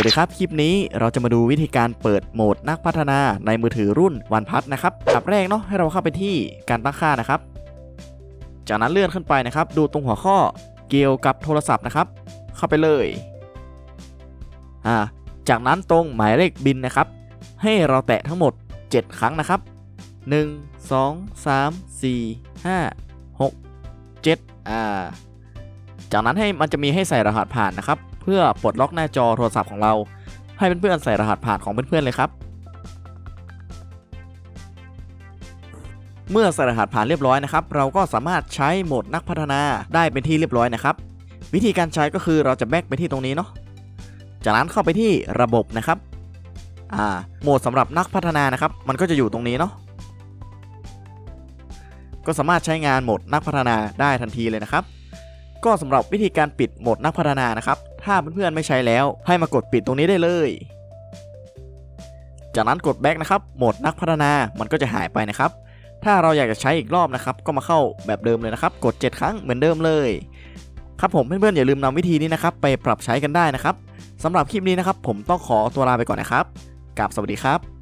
วัสดีครับ คลิปนี้เราจะมาดูวิธีการเปิดโหมดนักพัฒนาในมือถือรุ่นวันพัทนะครับอันดับแรกเนาะให้เราเข้าไปที่การตั้งค่านะครับ จากนั้นเลื่อนขึ้นไปนะครับ ดูตรงหัวข้อเกี่ยวกับโทรศัพท์นะครับ เข้าไปเลยอ่าจากนั้นตรงหมายเลขบินนะครับ ให้เราแตะทั้งหมด 7 ครั้งนะครับ 1 2 3 4 5 6 7อ่า จากนั้นให้มันจะมีให้ใส่รหัสผ่านนะครับ เพื่อปลดล็อกหน้าจอโทรศัพท์ของเรา ให้เพื่อนๆใส่รหัสผ่านของเพื่อนๆเลยครับ เมื่อใส่รหัสผ่านเรียบร้อยนะครับ เราก็สามารถใช้โหมดนักพัฒนาได้เป็นที่เรียบร้อยนะครับ วิธีการใช้ก็คือเราจะแบกไปที่ตรงนี้เนาะจากนั้นเข้าไปที่ระบบนะครับอ่าโหมดสำหรับนักพัฒนานะครับ มันก็จะอยู่ตรงนี้เนาะก็สามารถใช้งานโหมดนักพัฒนาได้ทันทีเลยนะครับ ก็สำหรับวิธีการปิดโหมดนักพัฒนานะครับ ถ้าเพื่อนๆไม่ใช้แล้วให้มากดปิดตรงนี้ได้เลย จากนั้นกดแบ็กนะครับโหมดนักพัฒนามันก็จะหายไปนะครับ ถ้าเราอยากจะใช้อีกรอบนะครับ ก็มาเข้าแบบเดิมเลยนะครับ กด 7 ครั้งเหมือนเดิมเลย ครับผมเพื่อนๆอย่าลืมนำวิธีนี้นะครับ ไปปรับใช้กันได้นะครับสำหรับคลิปนี้นะครับ ผมต้องขอตัวลาไปก่อนนะครับกราบสวัสดีครับ